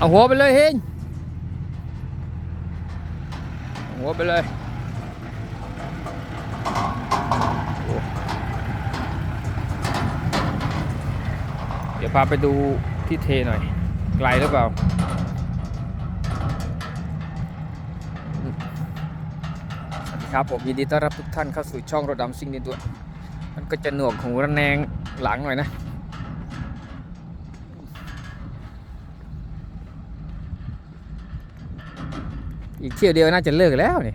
เอาหัวไปเลยเฮงเอาหัวไปเลยเดี๋ยวพาไปดูที่เทหน่อย ไกลหรือเปล่า สวัสดีครับ ผมยินดีต้อนรับทุกท่านเข้าสู่ช่องรถดำซิ่งนินตัวมันก็จะหนวกหูระแนงหลังหน่อยนะ อีกเที่ยวเดียวน่าจะเลิกแล้วนี่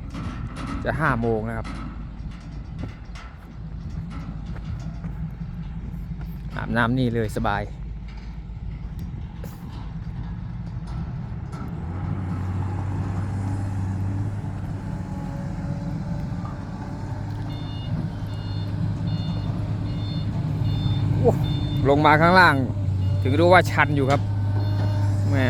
จะห้าโมงนะครับ อาบน้ำนี่เลยสบาย ลงมาข้างล่าง ถึงรู้ว่าชันอยู่ครับแม่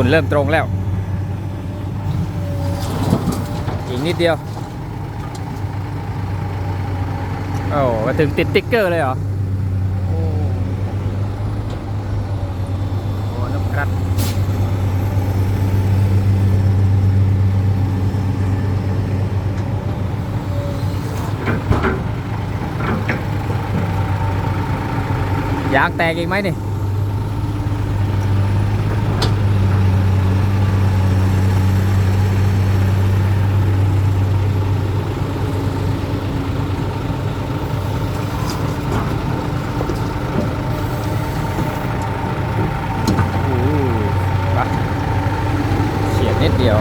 ฝุ่นเริ่มตรงแล้ว อีกนิดเดียว โอ้มาถึงติดติ๊กเกอร์เลยเหรอ โอ้โหน้ำกรัดยางแตกอีกไหมนี่ อู้ปะ เฉียดนิดเดียว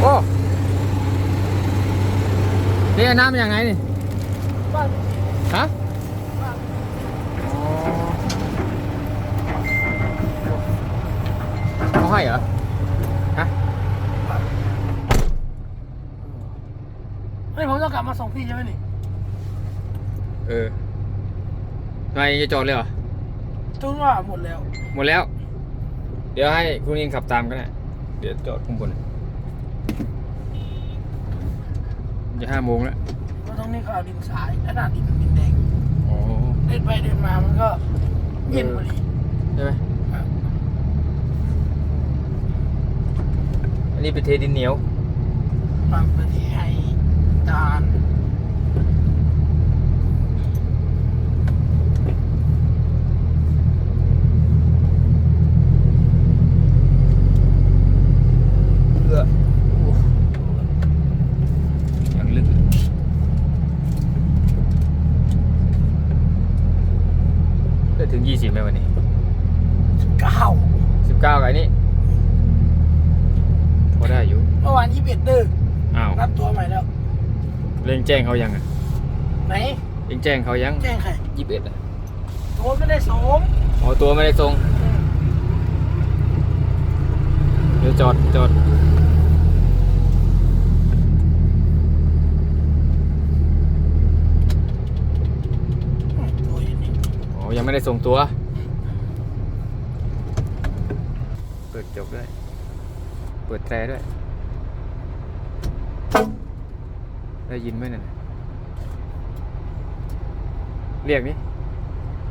โอ้นี่น้ำอย่างไงนี่ฮะอ๋อเขาให้เหรอ ฮะเฮ้ยผมต้องกลับมาส่งพี่ใช่ไหมนี่ เออทำไมจะจอดเลยเหรอจุนว่าหมดแล้ว หมดแล้ว เดี๋ยวให้คุณยิงขับตามก็ได้ เดี๋ยวจอดข้างบนจะห้าโมงแล้วเพราะตรงนี้เขาเอาดินทรายและหน้าดินดินแดงอ๋อเดินไปเดินมามันก็เย็นพอดีใช่ไหมครับอันนี้เป็นเทดินเหนียวมาพอดีให้จาน เอือยังลึกได้ถึงยี่ สิบไหมวันนี้เก้าสิบเก้าไงนี่พอได้อยู่เมื่อวานยี่สิบเอ็ดเด้ออ้าวรับตัวใหม่แล้วเร่งแจ้งเขายังอะไหนเร่งแจ้งเขายังแจ้งใครยี่สิบเอ็ดอะโทรไม่ได้สมอ๋อตัวไม่ได้ทรงเดี๋ยวจอดจอด อืมตัวอยู่นี่ อ๋อ ยังไม่ได้ส่งตัว เปิดจบด้วย เปิดแตรด้วย ได้ยินไหมนั่นน่ะเรียกนี่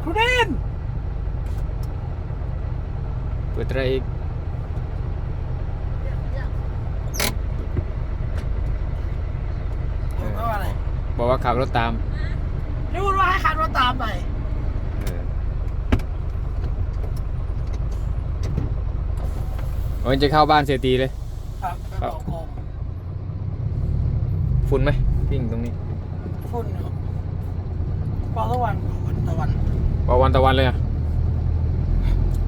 ครูเดนเปิดแตรอีกบอกว่าอะไรบอกว่าขับรถตามนี่พูดว่าให้ขับรถตามไป เออ โอ้ยจะเข้าบ้านเสียตีเลย ครับไปครับบอกโกงฝุ่นไหมวิ่งตรงนี้ฝุ่นอยู่พอตะวันวันตะวันพอวันตะวันเลยอะ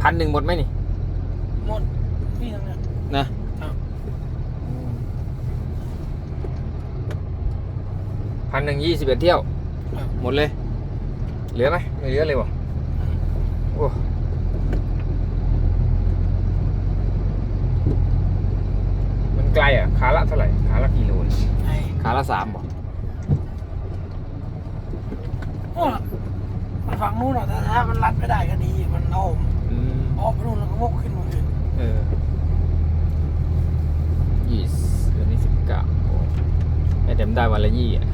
พันหนึ่งหมดไหมนี่ หมดพี่ตรงเนี้ยนะครับพันหนึ่งยี่สิบเอ็ดเที่ยว ครับหมดเลย เหลือไหมไม่เหลือเลยวะโอ้มัน ไกลอะขาละเท่าไหร่ขาละกิโลนี่ไอ้ขาละสามบอกโอ้มันฝั่งนู้นอะแต่ถ้ามันรัดไม่ได้ก็ดี มันเอาอืมออกไปนู่นแล้วก็วกขึ้นมาอื่นเออยี่สิบเดือนนี้สิบเก้าโอ้ไอเต็มได้วันละยี่อะ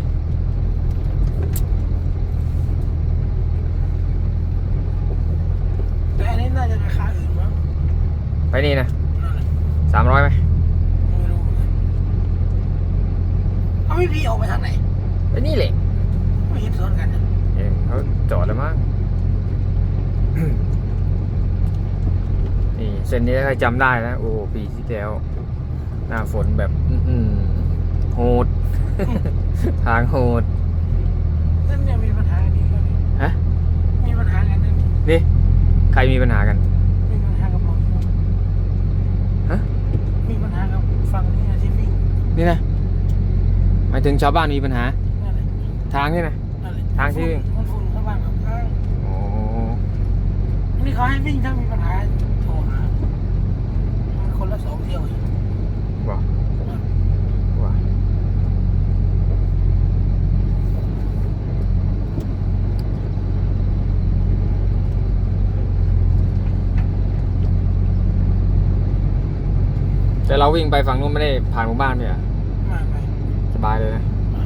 แต่อันนี้น่าจะราคาอื่นมั้งไปนี่นะนั่นแหละสามร้อยไหมไม่รู้เหมือนกันเอา พี่พี่ออกไปทางไหนไปนี่แหละไม่เห็นสวนกันนะเองเขาจอดแล้วมั้ง นี่เส้นนี้ใครจำได้นะ โอ้ปีที่แล้ว หน้าฝนแบบอื้อหือโหด ทางโหด นั่นเนี่ยมีปัญหากันอีกแล้วนี่ฮะ มีปัญหากันนั่นนี่นี่ใครมีปัญหากัน มีปัญหากับผมฮะ มีปัญหากับฝั่งนี้นะที่วิ่งนี่นะ หมายถึงชาวบ้านมีปัญหา นั่นแหละทางนี่นะ นั่นแหละทางที่ มันฝุ่นเข้าบ้านกับข้างโอ้นี่เขาให้วิ่งถ้ามีปัญหาโทรหามันคนละสองเที่ยวเองว้าว้าแต่เราวิ่งไปฝั่งนู้นไม่ได้ผ่านหมู่บ้านเนี่ยไม่ไม่ สบายเลยนะไม่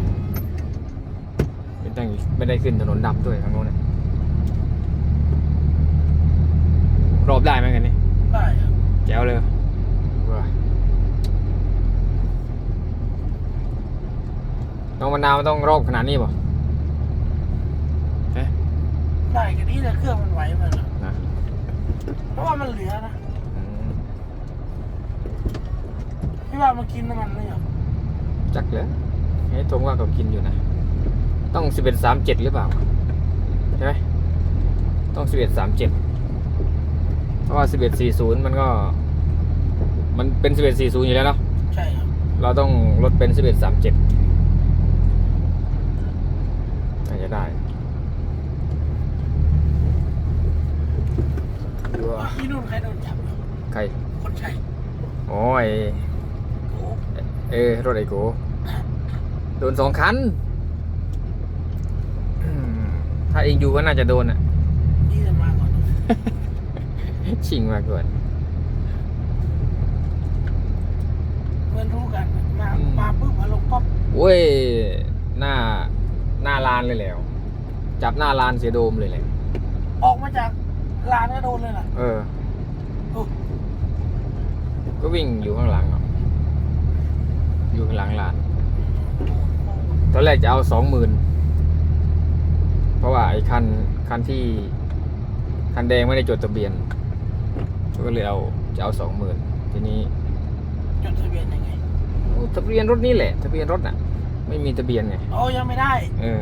ไม่ต้องไม่ได้ขึ้นถนนดำด้วยทางโน้นนะรอบได้ไหมกันนี่ได้ครับแจ๋วเลยว้าน้องมะนาวต้องรอบขนาดนี้ป่ะเอ๊ะได้กันนี้แต่เครื่องมันไหวมันอะนะเพราะว่ามันเหลือนะอืมพี่ว่ามันกินน้ำมันเลยเหรอ จักเลยให้ทงว่าเขากินอยู่นะ ต้องสิบเอ็ดสามเจ็ดหรือเปล่า ใช่ไหมต้องสิบเอ็ดสามเจ็ดเพราะว่าสิบเอ็ดสี่ศูนย์มันก็ มันเป็นสิบเอ็ดสี่ศูนย์อยู่แล้วเนาะ ใช่ครับ เราต้องลดเป็นสิบเอ็ดสามเจ็ดน่าจะได้ดูว่าที่นู่นใครโดนจับเหรอใคร คนใช้โอ้ยโอ้ เออรถไอโกโดนสองคันอืมถ้าเองอยู่ก็น่าจะโดนอะนี่จะมาก่อนชิงมาก่อนเหมือนรู้กันมาอืมมาปุ๊บมาลงปั๊บโว้ยหน้าหน้าลานเลยแหล้ว จับหน้าลานเสียโดมเลยแหละออกมาจากร้านก็โดนเลยล่ะ เออโอ้ก็วิ่งอยู่ข้างหลังอะอยู่ข้างหลังลาน ต อนแรกจะเอาสองหมื่นเพราะว่าไอ้คันคันที่คันแดงไม่ได้จดทะเบียน ก็เลยเอาจะเอาสองหมื่นทีนี้จดทะเบียนยังไงโอ้ทะเบียนรถนี่แหละ ทะเบียนรถน่ะ ไม่มีทะเบียนไงโอ้ยังไม่ได้ เออ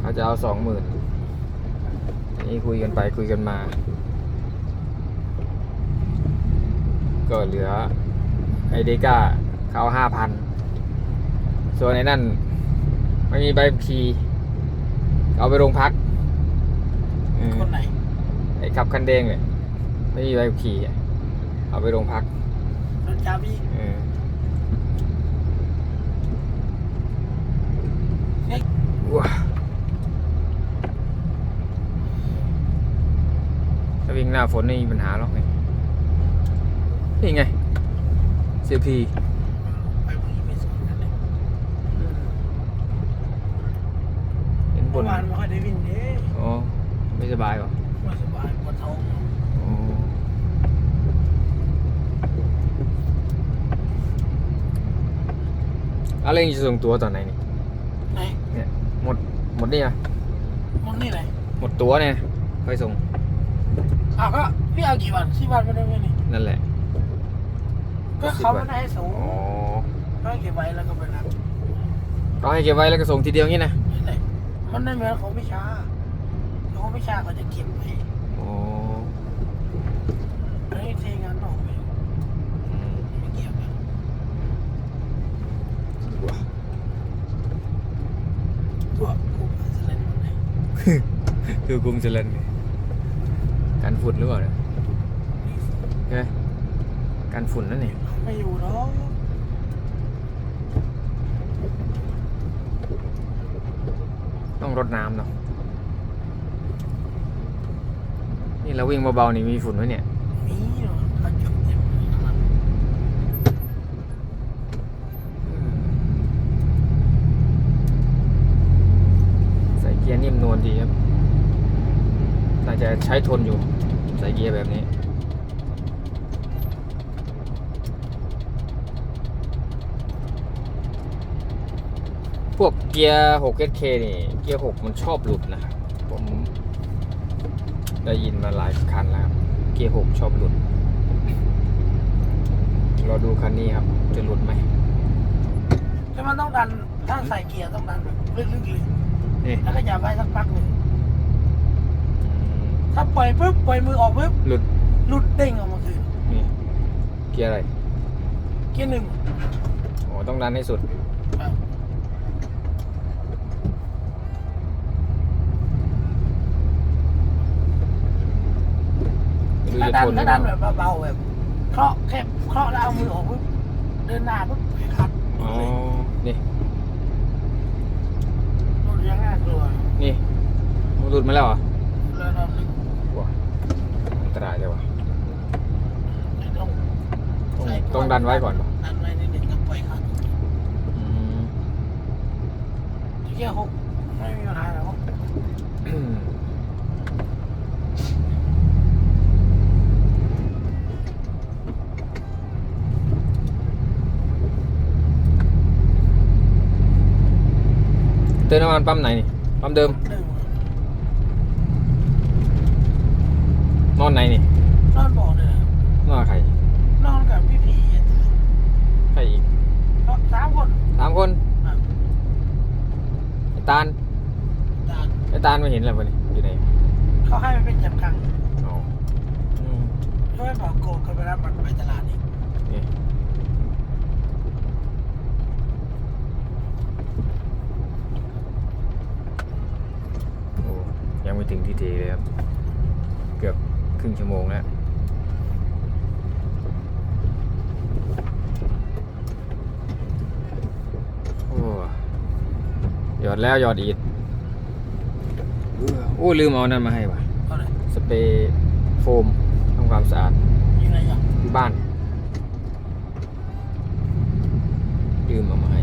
เขาจะเอาสองหมื่นนี่คุยกันไปคุยกันมา ก็เหลือไอเดก้าเขาห้าพัน ส่วนไอ้นั่นไม่มีใบขับขี่เอาไปโรงพักเออคนไหนไอ้ขับคันแดงเนี่ยไม่มีใบขับขี่อะเอาไปโรงพักโดนจับอีกเออเฮ้ยว้าถ้าวิ่งหน้าฝนไม่มีปัญหาหรอกนี่นี่ไงเสียพี ไปพรุ่งนี้ไปสวนกันเลย เห็น บเมื่อนวานไม่ค่อยได้วิ่งเด้อ๋อไม่สบายเหรอไม่สบายปวดท้องอ๋ออะไรจะส่งตัวตอนไหนนี่ไหนเนี่ยหมดหมดนี่อะมันนี่ไหนหมดตัวเนี่ยค่อยส่งอ้าวก็พี่เอากี่วันสิบวันไม่ได้ไหมนี่นั่นแหละก็เขาไม่ได้ให้สูงอ๋อก็เก็บไว้แล้วก็ไปรับก็ให้เก็บไว้แล้วก็ส่งทีเดียวงี้นะนี่ไหน มันไม่เหมือนของพิชาของพิชาเขาจะเก็บไว้อ๋ออันนี้เทงานออกไปอืมไม่เกี่ยวกันว้าตัวกูเป็นสเลนหมดเลยคือกรุงเจริญไงกันฝุ่นหรือเปล่าเนี่ยใช่ไหมกันฝุ่นนั่นเองไม่อยู่หรอก รดน้ำเนาะนี่เราวิ่งเบาๆนี่มีฝุ่นไหมเนี่ยมีอยู่เขาจุดเต็มน้ำมันใส่เกียร์นิ่มนวลดีครับน่าจะใช้ทนอยู่ ใส่เกียร์แบบนี้ พวกเกียร์ 6SK นี่ เกียร์ 6 มันชอบหลุดนะครับ ผมได้ยินมาหลายคันแล้วครับ เกียร์ 6 ชอบหลุด เราดูคันนี้ครับ จะหลุดไหมแต่มันต้องดัน ถ้าใส่เกียร์ต้องดันแบบลึกๆเลยนี่แล้วก็อย่าไปสักพักหนึ่งอืมถ้าปล่อยปุ๊บปล่อยมือออกปุ๊บหลุดหลุดเด้งออกมาคืนนี่เกียร์อะไร เกียร์หนึ่งโอ้ต้องดันให้สุด ครับไม่รู้ถ้าจะดันทนหรืถ้าอเปดัล่านแบบเบาๆแบบเคาะแค่เคาะแล้วเอามือออกปุ๊บเดินหน้าปุ๊บไปขัดอ๋อนี่หลุดยังน่ากลัวนี่มันหลุดมาแล้วเหรอแล้วรอบหนึงว้าอันตรายเลยวะต้องต้องใส่ต้องดันไว้ก่อนดันไว้นิดหนึ่งก็ปล่อยขัดอืมเกียร์หกไม่มีปัญหาหรอก เติมน้ำมันปั๊มไหนนี่ปั๊มเดิมหนึ่งนอนไหนนี่นอนบอกเลยนะนอนกับใครนอนกับพี่ผีอะใครอีกก็สามคนสามคนอะไอ้ตาลดานไอ้ตาลไม่เห็นแล้ววะนี่อยู่ไหนเขาให้ไปเป็นจับกังอ๋ออืมช่วยบอกโกงกันไปรับมันไปตลาดอีก นี่โอ้ยัง ไม่ถึงที่เทเลยครับ เกือบครึ่งชั่วโมงแล้วโอ้หยอดแล้วหยอดอีกโอ้ลืมเอานั่นมาให้ว่ะก็เลยสเปรย์โฟมทำความสะอาดอยู่ไหนอะที่บ้านลืมเอามาให้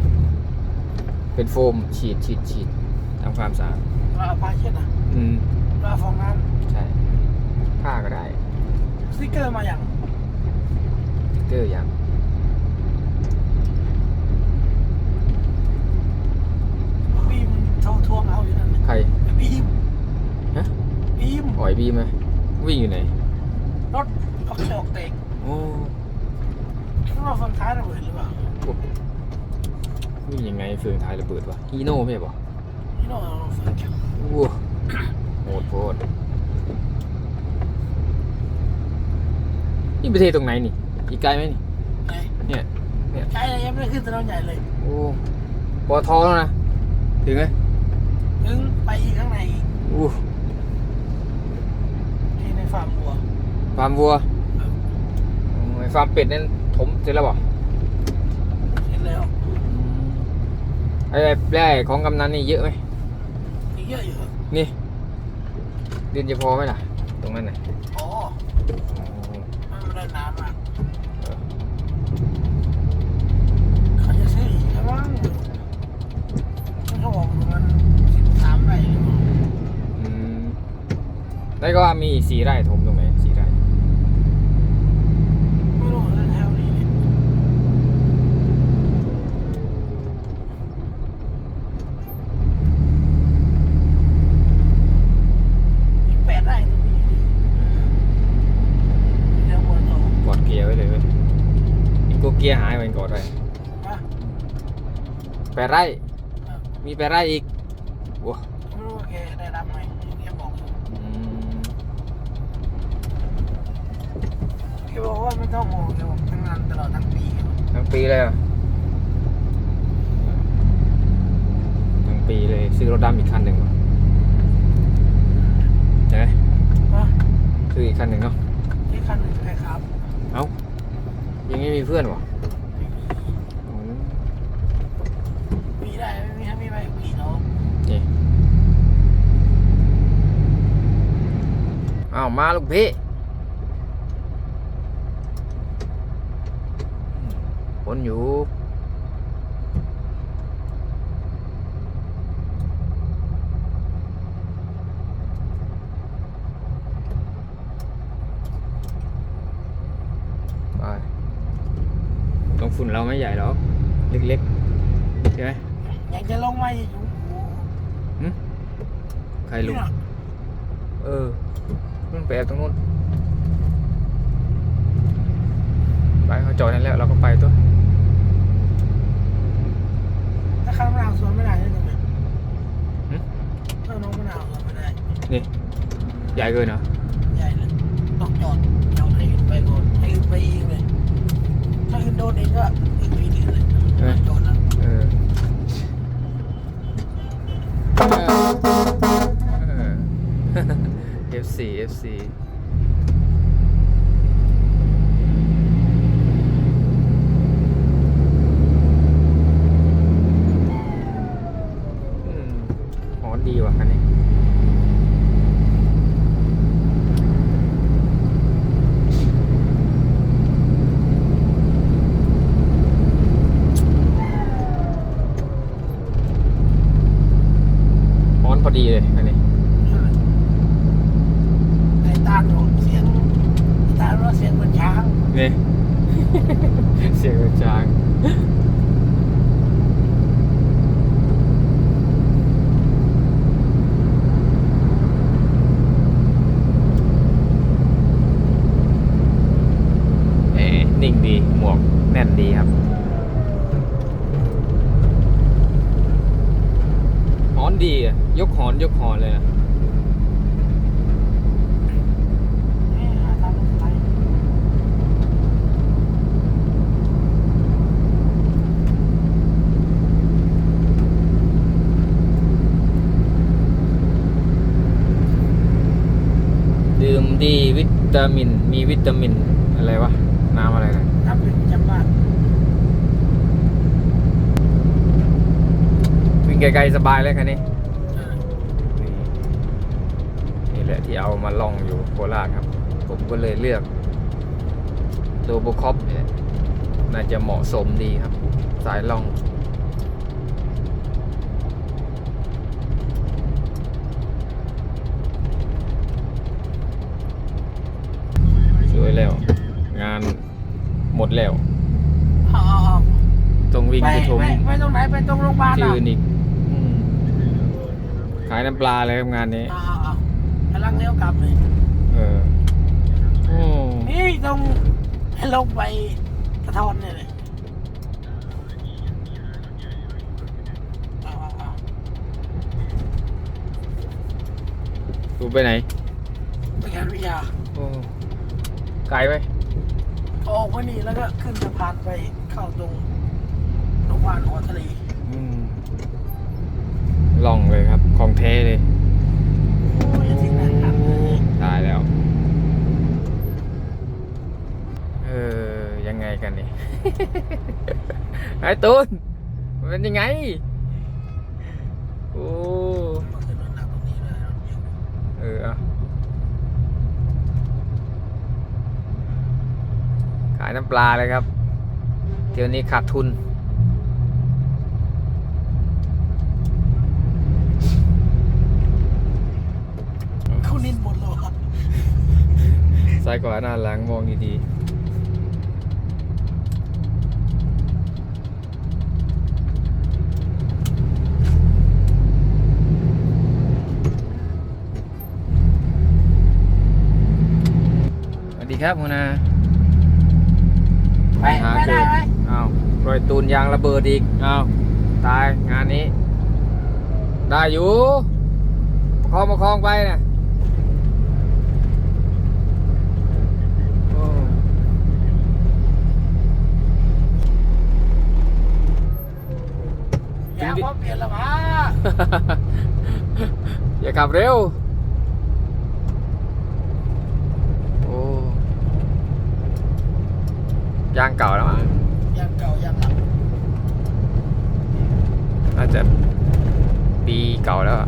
เป็นโฟมฉีดฉีดฉีดทำความสะอาดเราเอาผ้าเช็ดนะ อืมเราเอาฟองน้ใช่ผ้าก็ได้ำสติ๊กเกอร์มาอย่างสติ๊กเกอร์อย่างบีมโทรทวงเอาอยู่นั่นน่ะใคร บีมฮะ บีมอ่อยบีไหมวิ่งอยู่ไหนรถออกเฉอกเตกโอ้ต้องเอาฟังท้ายระเบิดหรือเปล่าวิ่งยังไงเฟืองท้ายระเบิดวะฮีโน่ไม่ใช่ปะนี่ต้องเอาฟังเฉอกโอ้ โหดโพดนี่ประเทศตรงไหนนี่ อีกไกลไหมนี่ไหนเนี่ย เนี่ย ใช่เลยยังไม่ได้ขึ้นถนนใหญ่เลย โอ้ปอทอแล้วนะ ถึงไหมถึงไปอีกข้างในอีกอู้ที่ในฟาร์มวัวฟาร์มวัวอ๋อไอ้ฟาร์มเป็ดนั่นถมเสร็จแล้วบ่เห็นแล้วไอ้ไร่ของกำนันนี่เยอะไหมอีกเยอะอยู่นี่เดือนจะพอไหมล่ะ ตรงนั้นน่ะอ๋อมันไม่ได้น้ำอะเขาจะซื้ออีกแล้วมั้งเขาบอกมันสิบสามไร่หรือเปล่าอืมแล้วก็มีอีกสี่ไร่ถมตรงไหนสี่ไร่ ไม่รู้ว่าแถวนี้เนี่ยอีกแปดไร่ตรงนี้เดี๋ยววนต่อก อดเกียร์ไว้เลยเว้ยอีกกูเกียร์หายไปกอดไว้ มา แปดไร่ มีแปดไร่อีกว้าไม่รู้ว่าแกได้รับไหมแกบอกอยู่อืมแกบอกว่าไม่ต้องห่วงแกบอกทำงานตลอดทั้งปีแกบอกทั้งปีเลยเหรอทั้งปีเลยซื้อรถดำอีกคันหนึ่งว่ะใช่ไหมมาซื้ออีกคันหนึ่งเนาะที่คันหนึ่งใครครับ เอ้ายังไม่มีเพื่อนวะอืม มีได้ไม่มีถ้ามีใบขี่เนาะ นี่าวมาลูกพี่คนอยู่ ไปตรงฝุ่นเราไม่ใหญ่หรอก เล็กๆ ใช่ไหม อยากจะลงมาอยู่ ใครลุง เออนู่นไปแอบ ตรงนู้น ไปเขาจอดนั่นแล้วเราก็ไปตัว ถ้าข้างมะนาวสวนไม่ได้เลยตรงนี้หึถ้าน้องมะนาวสวนไม่ได้ นี่ ใหญ่เกินเหรอ see. างเหมือนช้างนี่เสียงจางเอ๋นิ่งดี หมวกแน่นดีครับหอนดีอะ ยกหอนยกหอนเลยอะ นี่หาทางลงไป ดื่มดี วิตามิน มีวิตามิน อะไรวะ น้ำอะไรนะน้ำเป็นประจำบ้านวิ่งไกลๆสบายเลยคันนี้เออนี่นี่แหละที่เอามาล่องอยู่โคราชครับ ผมก็เลยเลือกโ o โบคอปเนี่ยน่าจะเหมาะสมดีครับ สายล่อง สวยแล้ว งานหมดแล้ว เอาเอาเอา ต้องวิ่ง ไป ไปชม ไปไป ตรงไหนไปตรงโรงพยาบาลที่อะอื่นอีกอืมขายน้ำปลาเลยครับงานนี้เอาเอาเอากำลังเลี้ยวกลับเลยเออโอ้นี่ตรงให้ลงไปกระทอนเนี่ยเลยเอาเอาเอาดูไปไหนไปงานวิทยาโอ้ไกลไหมออกมานี่แล้วก็ขึ้นสะพานไปเข้าตรง โรงพยาบาลหัวทะเลอืมล่องเลยครับ ของเทเลยโอ้ยถึงนั้นครับตายแล้ว เออ ยังไงกันนี่ไอ้ตูนมันเป็นยังไง โอ้มาขึ้นรถหนักตรงนี้เลยรถเยอะเออเอาขายน้ำปลาเลยครับเดี๋ยวนี้ขาดทุน เขานินหมดเลยว่ะ ซ้ายกว่าหน้าหลังมองดีๆสวัสดีครับคุณนาไปไปได้ไหมอ้าวรอยตูนยางระเบิดอีกอ้าวตายงานนี้ ได้อยู่ประคองประคองไปนะ อย่าพอเปลี่ยนละมาอย่าขับเร็ว โอ้ยางเก่าแล้วมั้งยางเก่ายางหลังอาจจะปีเก่าแล้วอ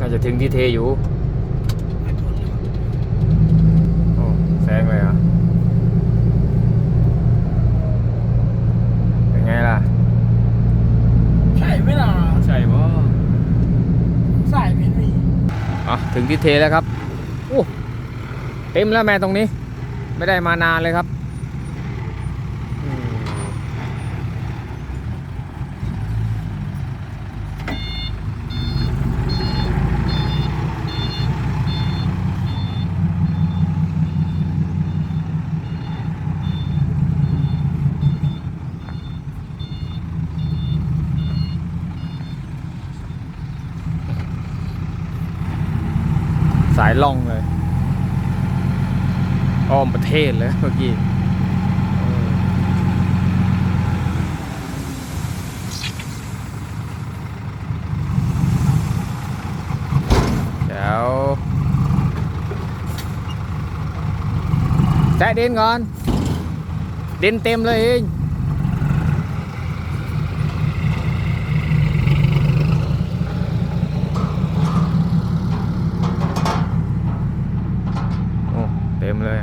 น่าจะถึงที่เทอยู่ ที่เทแล้วครับโอ้เต็มแล้วแม่ตรงนี้ ไม่ได้มานานเลยครับ สายล่องเลย อ้อมประเทศเลยเมื่อกี้เดี๋ยวแตะดินก่อน ดินเต็มเลยเองโอ้เต็มเลย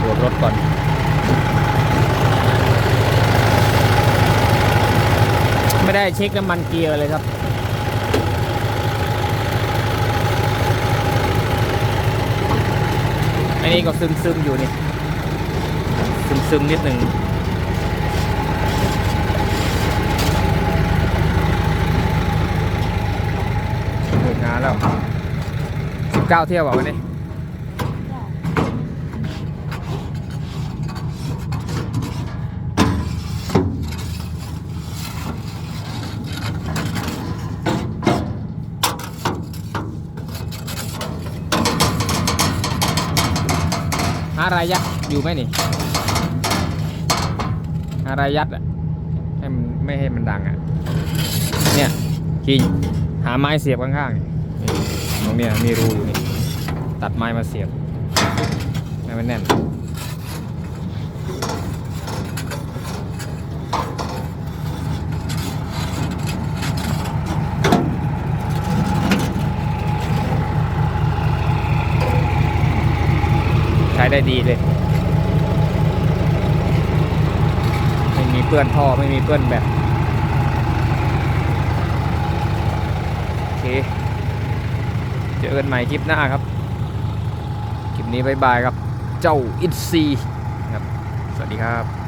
ตรวจรถก่อน ไม่ได้ เช็คน้ำมันเกียร์เลยครับอันนี้ก็ซึมซึมอยู่นี่ ซึมซึมนิดหนึ่งหมดงานแล้วสิบเก้าเที่ยวบอกวันนี้ อะไรยัดอยู่ไหมนี่อะไรยัดอะให้มันไม่ให้มันดังอะเนี่ยคิงหาไม้เสียบข้างๆนี่ตรงเนี้ยมีรูอยู่นี่ตัดไม้มาเสียบให้มันแน่น ได้ดีเลย ไม่มีเปื้อนท่อไม่มีเปื้อนแบบโอเคเจอกันใหม่คลิปหน้าครับ คลิปนี้บายบายครับ เจ้าอินซีครับ สวัสดีครับ